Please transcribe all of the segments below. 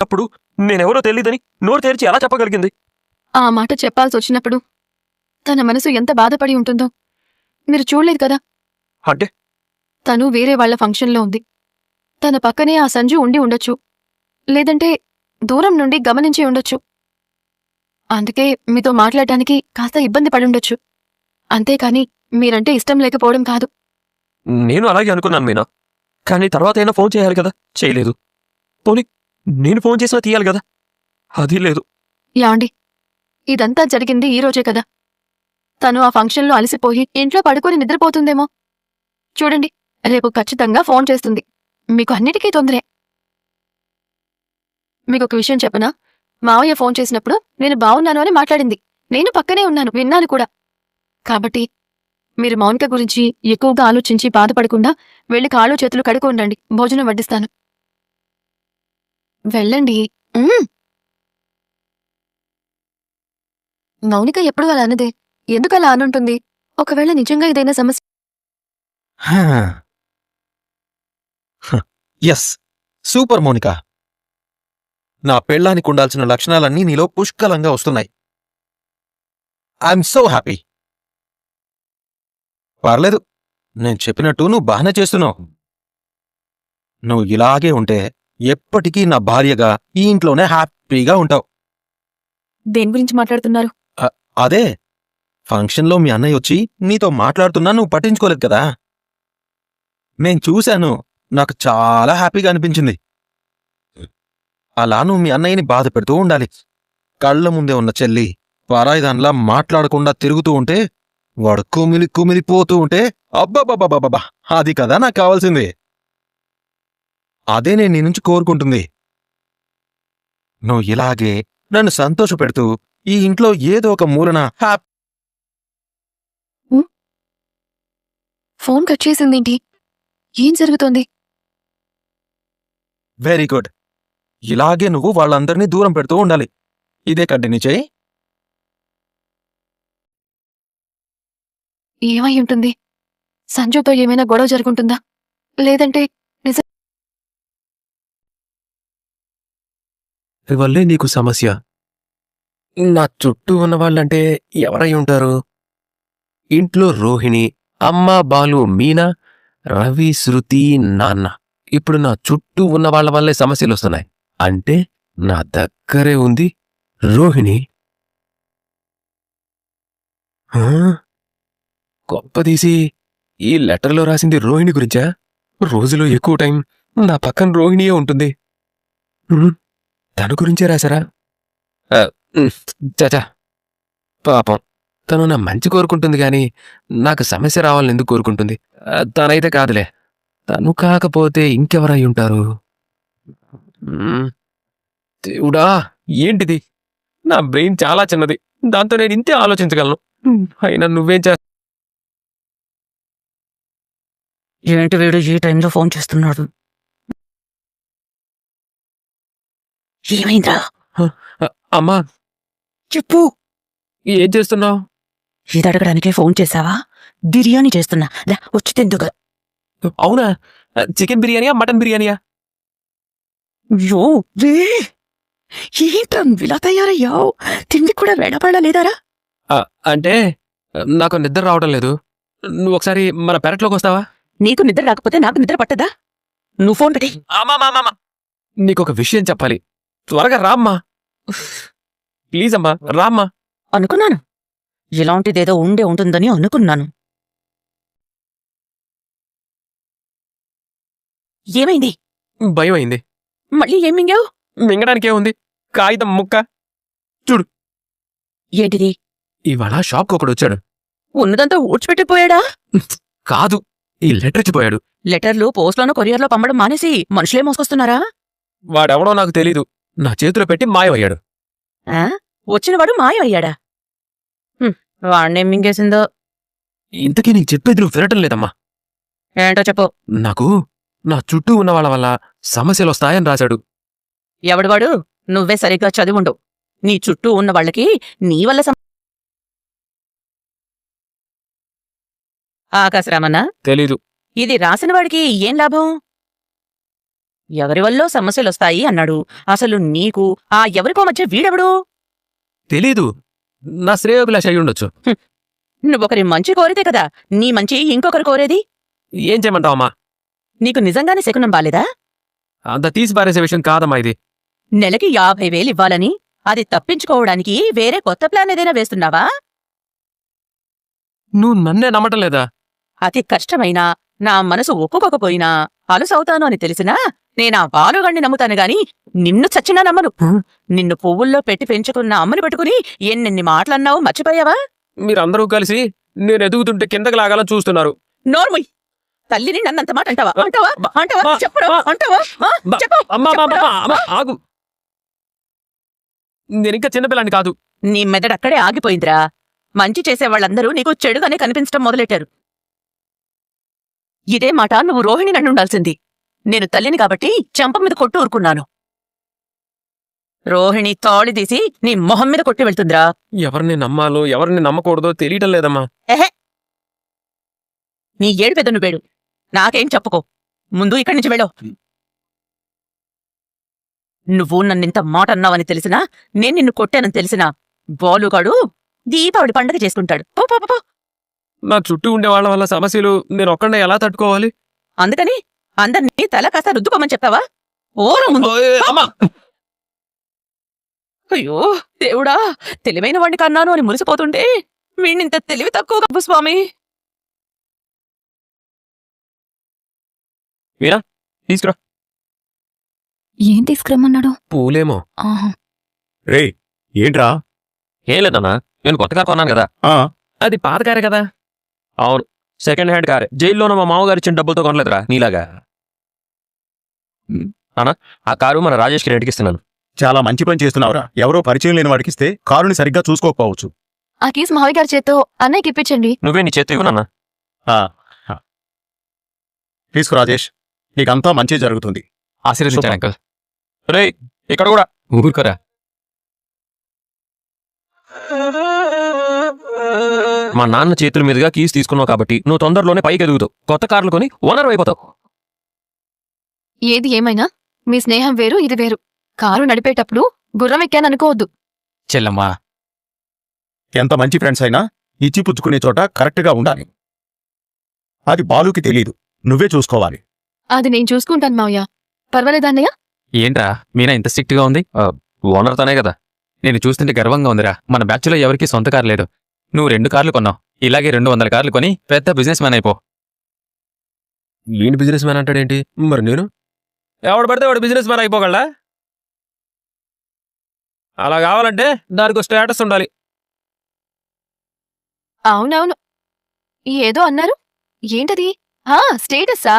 అప్పుడు నేనెవరో తెలియదని నోరు తెరిచి ఎలా చెప్పగలిగింది? ఆ మాట చెప్పాల్సి వచ్చినప్పుడు తన మనసు ఎంత బాధపడి ఉంటుందో మీరు చూడలేదు కదా? అంటే? తను వేరే వాళ్ళ ఫంక్షన్లో ఉంది. తన పక్కనే ఆ సంజు ఉండి ఉండొచ్చు. లేదంటే దూరం నుండి గమనించి ఉండొచ్చు. అందుకే మీతో మాట్లాడటానికి కాస్త ఇబ్బంది పడుండొచ్చు అంతేకాని మీరంటే ఇష్టం లేకపోవడం కాదు. నేను అలాగే అనుకున్నాను మీనా. కానీ తర్వాత అయినా ఫోన్ చేయాలి కదా? చేయలేదు. పోనీ నేను ఫోన్ చేసినా తీయాలి కదా? అది లేదు. యాండి ఇదంతా జరిగింది ఈ రోజే కదా. తను ఆ ఫంక్షన్లో అలసిపోయి ఇంట్లో పడుకొని నిద్రపోతుందేమో. చూడండి రేపు ఖచ్చితంగా ఫోన్ చేస్తుంది. మీకు అన్నిటికీ తొందరే. మీకు ఒక విషయం చెప్పనా? మావయ్య ఫోన్ చేసినప్పుడు నేను బావున్నాను అని మాట్లాడింది. నేను పక్కనే ఉన్నాను విన్నాను కూడా. కాబట్టి మీరు మౌనిక గురించి ఎక్కువగా ఆలోచించి బాధపడకుండా వెళ్ళి కాళ్ళు చేతులు కడుకు ఉండండి భోజనం వడ్డిస్తాను. వెళ్ళండి. మౌనిక ఎప్పుడు అలా అనదే ఎందుకు అలా అనుంటుంది? ఒకవేళ నిజంగా ఏదైనా సమస్య ఎస్ సూపర్ మౌనిక. నా పెళ్ళానికి ఉండాల్సిన లక్షణాలన్నీ నీలో పుష్కలంగా వస్తున్నాయి. I'm so happy. పర్లేదు. నేను చెప్పినట్టు నువ్వు బాగానే చేస్తున్నావు. నువ్వు ఇలాగే ఉంటే ఎప్పటికీ నా భార్యగా ఈ ఇంట్లోనే హ్యాపీగా ఉంటావు. దేని గురించి మాట్లాడుతున్నారు? అదే. ఫంక్షన్లో మీ అన్నయ్య వచ్చి నీతో మాట్లాడుతున్నా నువ్వు పట్టించుకోలేదు కదా. నేను చూశాను నాకు చాలా హ్యాపీగా అనిపించింది. అలా నువ్వు మీ అన్నయ్యని బాధ పెడుతూ ఉండాలి. కళ్ళ ముందే ఉన్న చెల్లి పరాయిదాన్లా మాట్లాడకుండా తిరుగుతూ ఉంటే వాడు కుమిలి కుమిలిపోతూ ఉంటే అబ్బబ్బబ్బబ్బబ్బా అది కదా నాకు కావాల్సింది. అదే నేను నీ నుంచి కోరుకుంటుంది. నువ్వు ఇలాగే నన్ను సంతోషపెడుతూ ఈ ఇంట్లో ఏదో ఒక మూలన హ్యాపీ ఫోన్ కట్ చేసిందేంటి? ఏం జరుగుతోంది? Very good. ఇలాగే నువ్వు వాళ్ళందరినీ దూరం పెడుతూ ఉండాలి. ఇదే కంటిన్యూ చేయి. ఏమై ఉంటుంది? సంజుతో ఏమైనా గొడవ జరుగుంటుందా? లేదంటే వల్లే నీకు సమస్య. నా చుట్టూ ఉన్న వాళ్ళంటే ఎవరై ఉంటారు? ఇంట్లో రోహిణి అమ్మ బాలు మీనా రవి శృతి నాన్న. ఇప్పుడు నా చుట్టూ ఉన్న వాళ్ళ వల్లే సమస్యలు వస్తున్నాయి. అంటే నా దగ్గరే ఉంది రోహిణి. హా? గొప్పదీసి ఈ లెటర్లో రాసింది రోహిణి గురించా? రోజులో ఎక్కువ టైం నా పక్కన రోహిణియే ఉంటుంది. తన గురించే రాశారా? చాచా పాపం. తను నా మంచి కోరుకుంటుంది గాని నాకు సమస్య రావాలని ఎందుకు కోరుకుంటుంది? తనైతే కాదులే. తను కాకపోతే ఇంకెవరై ఉంటారు? దేవుడా ఏంటిది? నా బ్రెయిన్ చాలా చిన్నది. దాంతో నేను ఇంతే ఆలోచించగలను. అయినా నువ్వేం చేస్తా ఏంటి వీడు ఈ టైంలో ఫోన్ చేస్తున్నాడు? ఏమైందా అమ్మా. చెప్పు. ఏం చేస్తున్నావు? ఇది అడగడానికే ఫోన్ చేసావా? బిర్యానీ చేస్తున్నా. లా, వచ్చి తిందుగా అవునా? చికెన్ బిర్యానీయా మటన్ బిర్యానీయా? యో రే! ఏంటం ఇలా తయారయ్యావు? తిండి కూడా వెడపడలేదారా? అంటే నాకు నిద్ర రావడం లేదు. నువ్వు ఒకసారి మన పెరట్లోకి వస్తావా? నీకు నిద్ర రాకపోతే నాకు నిద్ర పట్టదా? నువ్వు ఫోన్ పెట్టి నీకు ఒక విషయం చెప్పాలి. త్వరగా రామ్మా. ప్లీజ్ అమ్మా రామ్మా. అనుకున్నాను. ఇలాంటిదేదో ఉండే ఉంటుందని అనుకున్నాను. ఏమైంది? భయం అయింది మళ్ళీ ఏం మింగావు? మింగడానికే ఉంది. కాగితం ముక్క. ఏంటిది? ఇవాళ షాప్కి ఒకడు వచ్చాడు. ఉన్నదంతా ఊడ్చిపెట్టిపోయాడా? కాదు ఈ లెటర్ ఇచ్చిపోయాడు. లెటర్లు పోస్ట్లోనో కొరియర్లో పంపడం మానేసి మనుషులే మోసుకొస్తున్నారా? వాడెవడో నాకు తెలీదు. నా చేతిలో పెట్టి మాయమయ్యాడు. ఆ? వచ్చినవాడు మాయమయ్యాడా? హ్మ్, వాణ్ణేం మింగేసిందో? ఇంతకీ నీకు చెప్పేది నువ్వు వినటం లేదమ్మా. ఏంటో చెప్పు. నాకు నా చుట్టూ ఉన్న వాళ్ళ వల్ల సమస్యలు వస్తాయని రాశాడు. ఎవడివాడు నువ్వే సరిగ్గా చదివుండు. నీ చుట్టూ ఉన్న వాళ్ళకి నీ వల్ల సమ- ఆకాశరామన్న? తెలీదు. ఇది రాసిన వాడికి ఏం లాభం? ఎవరి వల్లో సమస్యలొస్తాయి అన్నాడు. అసలు నీకు ఆ ఎవరికో మధ్య వీడెవడు? తెలీదు. నా శ్రేయోభిలాష అయి ఉండొచ్చు. నువ్వొకరి మంచి కోరితే కదా నీ మంచి ఇంకొకరు కోరేది? ఏం చేయమంటావమ్మా? నీకు నిజంగానే శకునం బాలేదా? అంత తీసి పారేసే విషయం కాదమ్మా ఇది. నెలకి యాభై వేలు ఇవ్వాలని అది తప్పించుకోవడానికి వేరే కొత్త ప్లాన్ ఏదైనా వేస్తున్నావా? నువ్వు నన్నే నమ్మటం లేదా? అతి కష్టమైనా నా మనసు ఒప్పుకోకపోయినా అలుసవుతాను అని తెలిసినా నేనా బాలుగాన్ని నమ్ముతాను గాని నిన్ను చచ్చినా నమ్మను. నిన్ను పువ్వుల్లో పెట్టి పెంచుకున్న అమ్మని పట్టుకుని ఎన్నెన్ని మాటలన్నావు మర్చిపోయావా? మీరందరూ కలిసి నేను ఎదుగుతుంటే కిందకి లాగాలని చూస్తున్నారు. నోర్ముయ్ తల్లిని నన్నంత మాట అంటావా? అంటావా? అంటావా? చెప్పరా? అంటావా? చెప్పు. అమ్మా, ఆగు. నేను ఇంకా చిన్నపిల్లాన్ని కాదు. నీ మెదడు అక్కడే ఆగిపోయిందిరా. మంచి చేసే వాళ్ళందరూ నీకు చెడుగానే కనిపించడం మొదలెట్టారు. ఇదే మాట నువ్వు రోహిణి నన్ను ఉండాల్సింది. నేను తల్లిని కాబట్టి చెంప మీద కొట్టు ఊరుకున్నాను. రోహిణి తాళి తీసి నీ మొహం మీద కొట్టి వెళ్తుందిరా. ఎవరిని నమ్మాలో ఎవరిని నమ్మకూడదో తెలియటం లేదమ్మా. నీ ఏడు పెద్ద నువ్వేడు నాకేం చెప్పుకో. ముందు ఇక్కడి నుంచి వెళ్ళో. నువ్వు నన్నింత మాట అన్నావని తెలిసినా నేను నిన్ను కొట్టానని తెలిసినా బాలుగాడు దీపావళి పండగ చేసుకుంటాడు. పో పో, పో, పో. నా చుట్టూ ఉండే వాళ్ళ వల్ల సమస్యలు నేను ఒక్కడే ఎలా తట్టుకోవాలి? అందుకని అందరినీ తల కాస్త రుద్దుకోమని చెప్తావా? ఓరు ముందు అమ్మా! అయ్యో దేవుడా తెలివైన వాడిని కన్నాను అని మురిసిపోతుంటే వీణ్ణింత తెలివి తక్కువ కప్పు స్వామి. తీసుకురా. ఏం తీసుకురమ్మన్నాడు? పూలేమో. ఆహా. రే ఏంట్రా? ఏం లేదన్నా నేను కొత్త కారు కొన్నాను కదా. ఆ, అది పాత కారే కదా. అవును. సెకండ్ హ్యాండ్ కారే. జైల్లోనూ మా మామగారు ఇచ్చిన డబ్బులతో కొనలేదురా నీలాగా. అన్నా ఆ కారు మన రాజేష్కి రెంట్కి ఇస్తున్నాను. చాలా మంచి పని చేస్తున్నావురా. ఎవరో పరిచయం లేని వాడికిస్తే కారుని సరిగ్గా చూసుకోకపోవచ్చు. ఆ కేసు మావయ్య గారి చేత్తో అన్నయ్యకి ఇప్పించండి. నువ్వే నీ చేతి ఇవ్వనన్నా. తీసుకో రాజేష్ నీకంతా మంచి జరుగుతుంది. ఆశీర్వదించాను అంకల్. రే ఇక్కడ కూడా. ఊరుకోరా. మా నాన్న చేతుల మీదుగా కీస్ తీసుకున్నావు కాబట్టి నువ్వు తొందరలోనే పైకి ఎదుగుతావు కొత్త కార్లు కొని ఓనర్ అయిపోతావు ఏది ఏమైనా? మీ స్నేహం వేరు ఇది వేరు. కారు నడిపేటప్పుడు గుర్రం ఎక్కాననుకోవద్దు. చెల్లమ్మా. ఎంత మంచి ఫ్రెండ్స్ అయినా ఇచ్చి పుచ్చుకునే చోట కరెక్ట్గా ఉండాలి. అది బాలుకి తెలీదు. నువ్వే చూసుకోవాలి. అది నేను చూసుకుంటాను మావయ్య. పర్వాలేదన్నయ్య ఏంట్రా? మీనా ఇంత స్ట్రిక్ట్గా ఉంది ఓనర్ తనే కదా. నేను చూస్తుంటే గర్వంగా ఉందిరా. మన బ్యాచ్లో ఎవరికి సొంత కారు లేదు. నువ్వు రెండు కార్లు కొన్నావు. ఇలాగే రెండు వందల కార్లు కొని పెద్ద బిజినెస్ మ్యాన్ అయిపో. ఏంటి బిజినెస్ మ్యాన్ అంటాడేంటి? మరి నేను? ఎవడు పడితే వాడు బిజినెస్ మ్యాన్ అయిపోగలడా? అలా కావాలంటే దానికి స్టేటస్ ఉండాలి. అవునవును. ఏదో అన్నారు. ఏంటది? ఆ స్టేటసా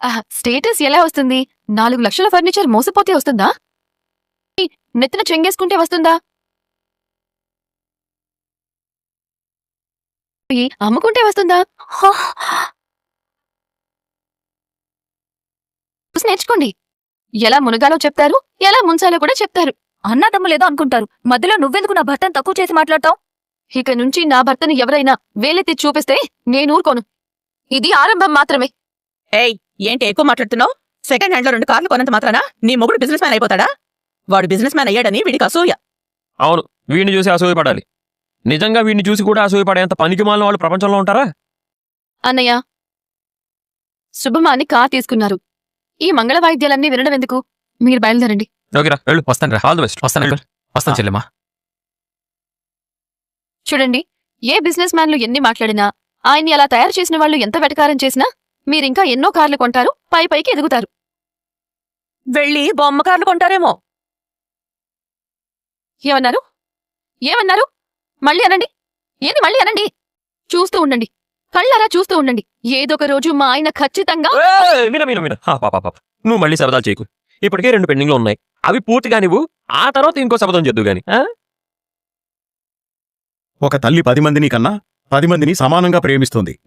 ఆహా, స్టేటస్ ఎలా వస్తుంది? నాలుగు లక్షల ఫర్నిచర్ మోసపోతే వస్తుందా? నెత్తిన చెంగేసుకుంటే వస్తుందా? అమ్ముకుంటే వస్తుందా? చూసి నేర్చుకోండి. ఎలా మునగాలో చెప్తారు ఎలా ముంచాలో కూడా చెప్తారు. అన్నదమ్ములేదో అనుకుంటారు మధ్యలో నువ్వెందుకు నా భర్తను తక్కువ చేసి మాట్లాడతావు? ఇక నుంచి నా భర్తను ఎవరైనా వేలెత్తి చూపిస్తే నేను ఊరుకోను. ఇది ఆరంభం మాత్రమే. ఏయ్ ఏంటి ఎక్కువ మాట్లాడుతున్నావు? సెకండ్ హ్యాండ్లో రెండు కార్లు కొనంత మాత్రానా? నీ మొగుడు బిజినెస్ మ్యాన్ అయిపోతాడా? వాడు బిజినెస్ మ్యాన్ అయ్యాడని వీడికి అసూయ. అవును వీడిని చూసి అసూయపడాలి. నిజంగా వీడిని చూసి కూడా అసూయపడేంత పనికి మాలిన వాళ్ళు ప్రపంచంలో ఉంటారా? అన్నయ్య శుభమాని కార్ తీసుకున్నారు. ఈ మంగళ వాయిద్యాలన్నీ వినడం ఎందుకు? మీరు బయలుదేరండి. ఓకేరా వెళ్ళు. వస్తాను రా. All the best. వస్తాను అంకుల్ వస్తాను చెల్లెమ్మా. చూడండి ఏ బిజినెస్ మ్యాన్లు ఎన్ని మాట్లాడినా ఆయన్ని అలా తయారు చేసిన వాళ్ళు ఎంత వెటకారం చేసినా మీరింకా ఎన్నో కార్లు కొంటారు పై పైకి ఎదుగుతారు. వెళ్ళి బొమ్మ కార్లు కొంటారేమో. ఏమన్నారు? ఏమన్నారు? మళ్ళీ అనండి? ఏది మళ్ళీ అనండి? చూస్తూ ఉండండి. కళ్ళారా చూస్తూ ఉండండి. ఏదొక రోజు మా ఆయన ఖచ్చితంగా ఏయ్, విన విన విన. హా, పాప పాప. నువ్వు మళ్ళీ శబదాలు చేయకు. ఇప్పటికే రెండు పెండింగ్లో ఉన్నాయి. అవి పూర్తిగా నువ్వు ఆ తర్వాత ఇంకో శబదం చేద్దు గాని. ఆ? ఒక తల్లి పది మందిని కన్నా పది మందిని సమానంగా ప్రేమిస్తుంది.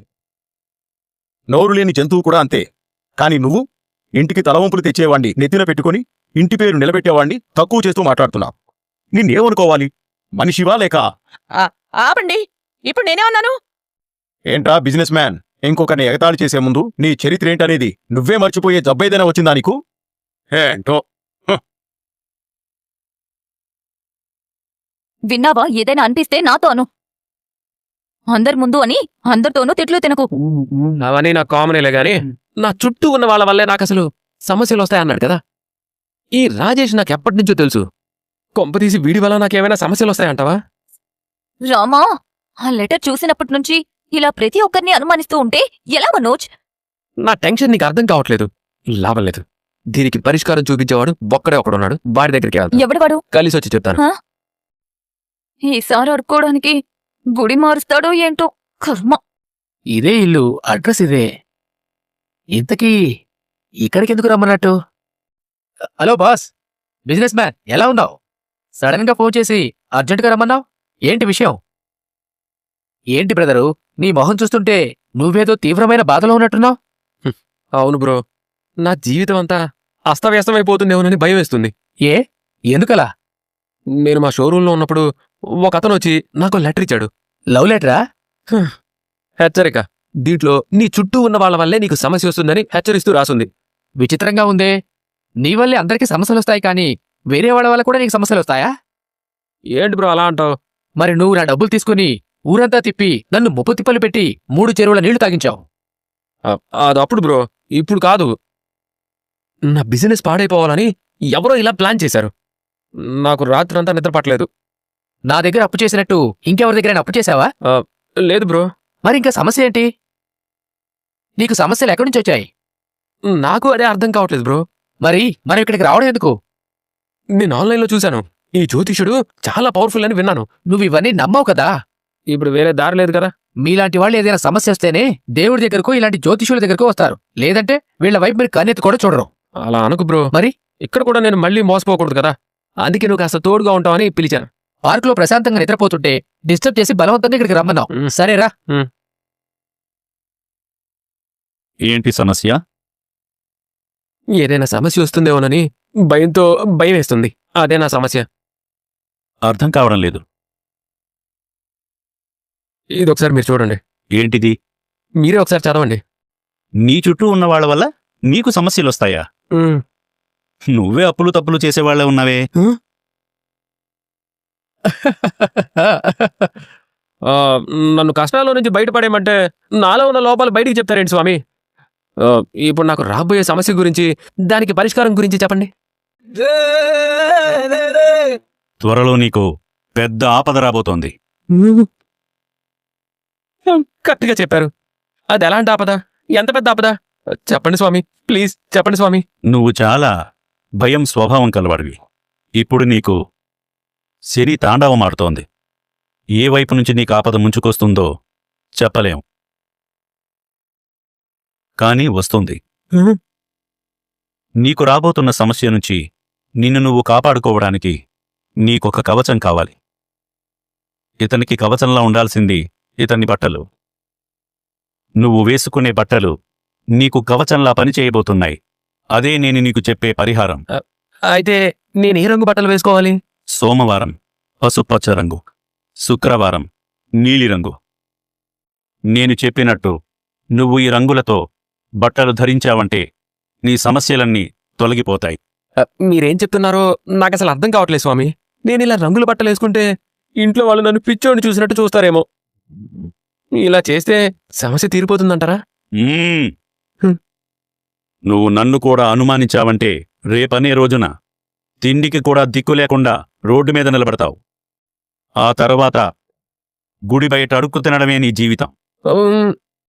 నోరు లేని జంతువు కూడా అంతే. కాని నువ్వు ఇంటికి తలవంపులు తెచ్చేవాణ్ణి నెత్తిన పెట్టుకొని ఇంటి పేరు నిలబెట్టేవాణ్ణి తక్కువ చేస్తూ మాట్లాడుతున్నావు. నిన్నేమనుకోవాలి? మనిషివా లేక? ఆపండి. ఇప్పుడు నేనే అన్నాను ఏంట్రా బిజినెస్ మ్యాన్? ఇంకొకరిని ఎగతాళి చేసే ముందు నీ చరిత్ర ఏంటనేది నువ్వే మర్చిపోయే జబ్బేదైనా వచ్చిందా నీకు? ఏంటో? విన్నావా? ఏదైనా అనిపిస్తే నాతో అను. అందరి ముందు అని అందరితోనూ తిట్లు తినకు. అవన్నీ నాకు కామనేలే గాని నా చుట్టూ ఉన్న వాళ్ళ వల్లే నాకు అసలు సమస్యలు వస్తాయన్నాడు కదా. ఈ రాజేష్ నాకు ఎప్పటి నుంచో తెలుసు. కొంపతీసి వీడి వల్ల నాకేమైనా సమస్యలు వస్తాయంటావా? రామా ఆ లెటర్ చూసినప్పటి నుంచి ఇలా ప్రతి ఒక్కరిని అనుమానిస్తూ ఉంటే ఎలా మనోజ్? నా టెన్షన్ నీకు అర్థం కావట్లేదు. లాభం లేదు. దీనికి పరిష్కారం చూపించేవాడు ఒక్కడే ఒకడున్నాడు. వాడి దగ్గరికి వెళ్తాను. ఎవడివాడు? కలిసి వచ్చి చెప్తాను ఈసారి అడుక్కోవడానికి గుడి మారుస్తాడో ఏంటో కర్మ. ఇదే ఇల్లు అడ్రస్ ఇదే. ఇంతకీ ఇక్కడికి ఎందుకు రమ్మన్నట్టు? Hello boss. బిజినెస్ మ్యాన్ ఎలా ఉన్నావు? సడన్గా ఫోన్ చేసి అర్జెంటుగా రమ్మన్నావు? ఏంటి విషయం? ఏంటి బ్రదరు? నీ మొహం చూస్తుంటే నువ్వేదో తీవ్రమైన బాధలో ఉన్నట్టున్నావు? అవును బ్రో. నా జీవితం అంతా అస్తవ్యస్తమైపోతుందేమోనని భయం వేస్తుంది ఏ? ఎందుకలా? నేను మా షోరూంలో ఉన్నప్పుడు ఒక అతను వచ్చి నాకు లెటర్ ఇచ్చాడు. లవ్ లెటరా? హెచ్చరిక. దీంట్లో నీ చుట్టూ ఉన్న వాళ్ళ వల్లే నీకు సమస్య వస్తుందని హెచ్చరిస్తూ రాసుంది. విచిత్రంగా ఉందే. నీ వల్లే అందరికీ సమస్యలు వస్తాయి కానీ వేరే వాళ్ళ వల్ల కూడా నీకు సమస్యలు వస్తాయా? ఏంటి బ్రో అలా అంటావు? మరి నువ్వు నా డబ్బులు తీసుకుని ఊరంతా తిప్పి నన్ను ముప్పు తిప్పలు పెట్టి మూడు చెరువుల నీళ్ళు తాగించావు. అది అప్పుడు బ్రో ఇప్పుడు కాదు. నా బిజినెస్ పాడైపోవాలని ఎవరో ఇలా ప్లాన్ చేశారు. నాకు రాత్రంతా నిద్ర పట్టలేదు. నా దగ్గర అప్పు చేసినట్టు ఇంకెవరి దగ్గరైనా అప్పు చేశావా? లేదు బ్రో. మరి ఇంకా సమస్య ఏంటి? నీకు సమస్యలు ఎక్కడి నుంచి వచ్చాయి? నాకు అదే అర్థం కావట్లేదు బ్రో. మరి మనం ఇక్కడికి రావడం ఎందుకు? నేను ఆన్లైన్లో చూశాను. ఈ జ్యోతిషుడు చాలా పవర్ఫుల్ అని విన్నాను. నువ్వు ఇవన్నీ నమ్మవు కదా? ఇప్పుడు వేరే దారి లేదు కదా. మీలాంటి వాళ్ళు ఏదైనా సమస్య వస్తేనే దేవుడి దగ్గరకు ఇలాంటి జ్యోతిషుల దగ్గరకు వస్తారు. లేదంటే వీళ్ళ వైపు మీరు కన్నెత్తి కూడా చూడరు. అలా అనుకు బ్రో. మరి? ఇక్కడ కూడా నేను మళ్ళీ మోసపోకూడదు కదా. అందుకే నువ్వు కాస్త తోడుగా ఉంటావని పిలిచాను. పార్కులో ప్రశాంతంగా నిద్రపోతుంటే డిస్టర్బ్ చేసి బలవంతంగా ఇక్కడికి రమ్మన్నావు. సరేరా ఏంటి సమస్య? ఏదైనా సమస్య వస్తుందేమోనని భయంతో భయం వేస్తుంది అదే నా సమస్య. అర్థం కావడం లేదు. ఇది ఒకసారి మీరు చూడండి. ఏంటిది? మీరే ఒకసారి చదవండి. నీ చుట్టూ ఉన్న వాళ్ళ వల్ల నీకు సమస్యలు వస్తాయా? ఉమ్. నువ్వే అప్పులు తప్పులు చేసేవాళ్ళే ఉన్నావే. ఆ, నన్ను కష్టాల్లో నుంచి బయటపడేయమంటే నాలో ఉన్న లోపాలు బయటికి చెప్తారేంటి స్వామి? ఆ, ఇప్పుడు నాకు రాబోయే సమస్య గురించి దానికి పరిష్కారం గురించి చెప్పండి. త్వరలో నీకు పెద్ద ఆపద రాబోతోంది. కరెక్ట్గా చెప్పారు. అది ఎలాంటి ఆపద? ఎంత పెద్ద ఆపద? చెప్పండి స్వామి ప్లీజ్ చెప్పండి స్వామి. నువ్వు చాలా భయం స్వభావం కలవాడివి. ఇప్పుడు నీకు సిరి తాండవమాడుతోంది ఏ వైపు నుంచి నీకు ఆపద ముంచుకొస్తుందో చెప్పలేం. కానీ వస్తుంది. నీకు రాబోతున్న సమస్య నుంచి నిన్ను నువ్వు కాపాడుకోవడానికి నీకొక కవచం కావాలి. ఇతనికి కవచంలా ఉండాల్సింది ఇతని బట్టలు. నువ్వు వేసుకునే బట్టలు నీకు కవచంలా పనిచేయబోతున్నాయి అదే నేను నీకు చెప్పే పరిహారం. అయితే నేను ఏ రంగు బట్టలు వేసుకోవాలి? సోమవారం పసుపచ్చ రంగు శుక్రవారం నీలిరంగు నేను చెప్పినట్టు నువ్వు ఈ రంగులతో బట్టలు ధరించావంటే నీ సమస్యలన్నీ తొలగిపోతాయి. మీరేం చెప్తున్నారో నాకు అసలు అర్థం కావట్లేదు స్వామి. నేను ఇలా రంగుల బట్టలు వేసుకుంటే ఇంట్లో వాళ్ళు నన్ను పిచ్చోడిని చూసినట్టు చూస్తారేమో. ఇలా చేస్తే సమస్య తీరిపోతుందంటారా. నువ్వు నన్ను కూడా అనుమానించావంటే రేపనే రోజున తిండికి కూడా దిక్కు లేకుండా రోడ్డు మీద నిలబడతావు. ఆ తర్వాత గుడి బయట అడుక్కు తినడమే నీ జీవితం.